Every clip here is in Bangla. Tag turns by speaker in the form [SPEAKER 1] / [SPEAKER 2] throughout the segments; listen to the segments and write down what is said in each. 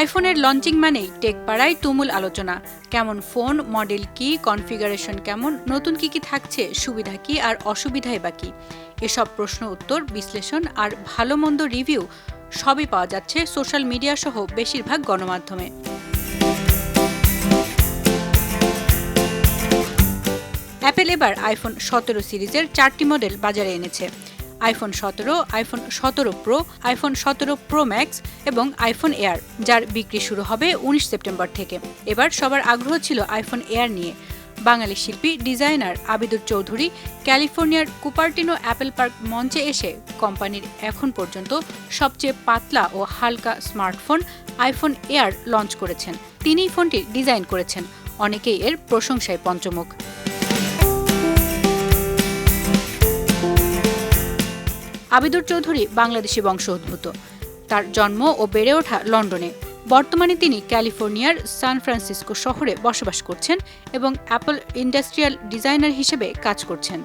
[SPEAKER 1] আইফোনের লঞ্চিং মানেই টেক পাড়ায় তুমুল আলোচনা। কেমন ফোন, মডেল কি, কনফিগারেশন কেমন, নতুন কি কি থাকছে, সুবিধা কি আর অসুবিধাই বা কি? এসব প্রশ্ন উত্তর, বিশ্লেষণ আর ভালো মন্দ রিভিউ সবই পাওয়া যাচ্ছে সোশ্যাল মিডিয়া সহ বেশিরভাগ গণমাধ্যমে। অ্যাপেল এবার আইফোন সতেরো সিরিজের চারটি মডেল বাজারে এনেছে। আইফোন সতেরো আইফোন সতেরো প্রো আইফোন সতেরো প্রো ম্যাক্স এবং আইফোন এয়ার যার বিক্রি শুরু হবে উনিশ সেপ্টেম্বর থেকে। এবার সবার আগ্রহ ছিল আইফোন এয়ার নিয়ে। বাঙালি শিল্পী, ডিজাইনার আবিদুর চৌধুরী ক্যালিফোর্নিয়ার কুপার্টিনো অ্যাপেল পার্ক মঞ্চে এসে কোম্পানির এখন পর্যন্ত সবচেয়ে পাতলা ও হালকা স্মার্টফোন আইফোন এয়ার লঞ্চ করেছেন। তিনি ফোনটি ডিজাইন করেছেন। অনেকেই এর প্রশংসায় পঞ্চমুখ। আবিদুর চৌধুরী বাংলাদেশি বংশোদ্ভূত তার জন্ম ও বেড়ে ওঠা লন্ডনে। বর্তমানে তিনি ক্যালিফোর্নিয়ার সান ফ্রান্সিসকো শহরে বসবাস করছেন এবং অ্যাপল ইন্ডাস্ট্রিয়াল ডিজাইনার হিসেবে কাজ করছেন।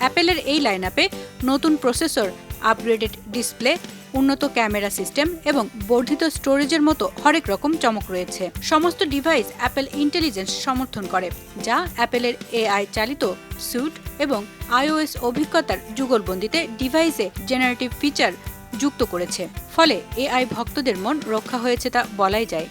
[SPEAKER 1] অ্যাপেলের এই লাইনআপে নতুন প্রসেসর, আপগ্রেডেড ডিসপ্লে উন্নত ক্যামেরা সিস্টেম এবং বর্ধিত স্টোরেজের মতো হরেক রকম চমক রয়েছে। সমস্ত ডিভাইস অ্যাপেল ইন্টেলিজেন্স সমর্থন করে, যা অ্যাপেলের এআই চালিত স্যুট এবং আইওএস অভিজ্ঞতার যুগলবন্দিতে ডিভাইসে জেনারেটিভ ফিচার যুক্ত করেছে। ফলে এআই ভক্তদের মন রক্ষা হয়েছে তা বলাই যায়।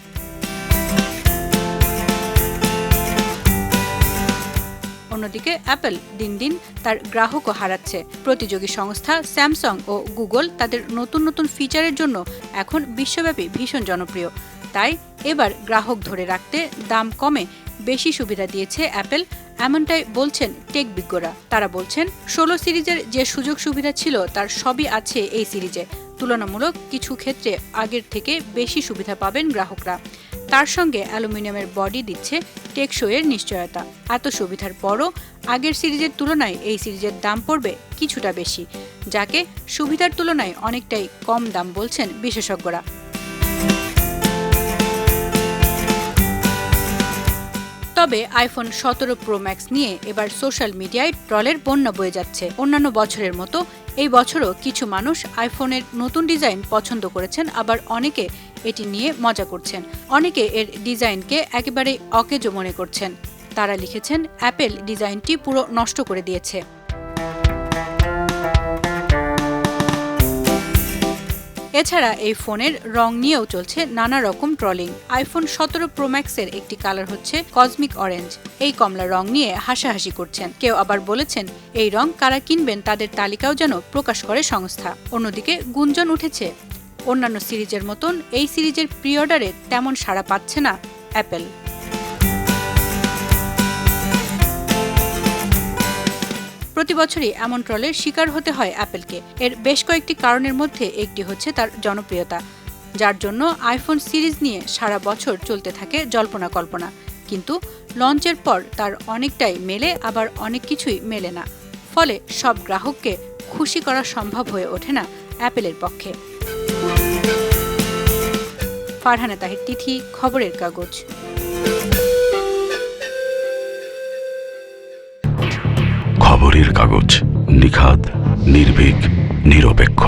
[SPEAKER 1] অন্যদিকে অ্যাপল দিন দিন তার গ্রাহকও হারাচ্ছে। প্রতিযোগী সংস্থা স্যামসাং ও গুগল তাদের নতুন নতুন ফিচারের জন্য এখন বিশ্বব্যাপী ভীষণ জনপ্রিয়। তাই এবার গ্রাহক ধরে রাখতে দাম কমে বেশি সুবিধা দিয়েছে অ্যাপেল, এমনটাই বলছেন টেক বিজ্ঞরা। তারা বলছেন, ষোলো সিরিজের যে সুযোগ সুবিধা ছিল তার সবই আছে এই সিরিজে। তুলনামূলক কিছু ক্ষেত্রে আগের থেকে বেশি সুবিধা পাবেন গ্রাহকরা। তার সঙ্গে অ্যালুমিনিয়ামের বডি দিচ্ছে টেকসইয়ের নিশ্চয়তা। এত সুবিধার পরও আগের সিরিজের তুলনায় এই সিরিজের দাম পড়বে কিছুটা বেশি, যাকে সুবিধার তুলনায় অনেকটাই কম দাম বলছেন বিশেষজ্ঞরা। তবে আইফোন সতেরো প্রো ম্যাক্স নিয়ে এবার সোশ্যাল মিডিয়ায় ট্রলের বন্যা বয়ে যাচ্ছে। অন্যান্য বছরের মতো এই বছরও কিছু মানুষ আইফোনের নতুন ডিজাইন পছন্দ করেছেন, আবার অনেকে এটি নিয়ে মজা করছেন। অনেকে এর ডিজাইনকে একেবারেই অকেজো মনে করছেন। তারা লিখেছেন, অ্যাপেল ডিজাইনটি পুরো নষ্ট করে দিয়েছে। এছাড়া এই ফোনের রং নিয়েও চলছে নানা রকম ট্রলিং। আইফোন সতেরো প্রোম্যাক্সের একটি কালার হচ্ছে কসমিক অরেঞ্জ। এই কমলা রং নিয়ে হাসাহাসি করছেন। কেউ আবার বলেছেন, এই রং কারা কিনবেন তাদের তালিকাও যেন প্রকাশ করে সংস্থা। অন্যদিকে গুঞ্জন উঠেছে অন্যান্য সিরিজের মতন, এই সিরিজের প্রি অর্ডারে তেমন সাড়া পাচ্ছে না অ্যাপেল প্রতি বছরই এমন ট্রলের শিকার হতে হয় অ্যাপেলকে এর বেশ কয়েকটি কারণের মধ্যে একটি হচ্ছে তার জনপ্রিয়তা, যার জন্য আইফোন সিরিজ নিয়ে সারা বছর চলতে থাকে জল্পনা কল্পনা। কিন্তু লঞ্চের পর তার অনেকটাই মেলে, আবার অনেক কিছুই মেলে না। ফলে সব গ্রাহককে খুশি করা সম্ভব হয়ে ওঠে না অ্যাপেলের পক্ষে। ফারহানা তাহির তিথি খবরের কাগজ।
[SPEAKER 2] খবরের কাগজ নিখাত নির্ভীক নিরপেক্ষ।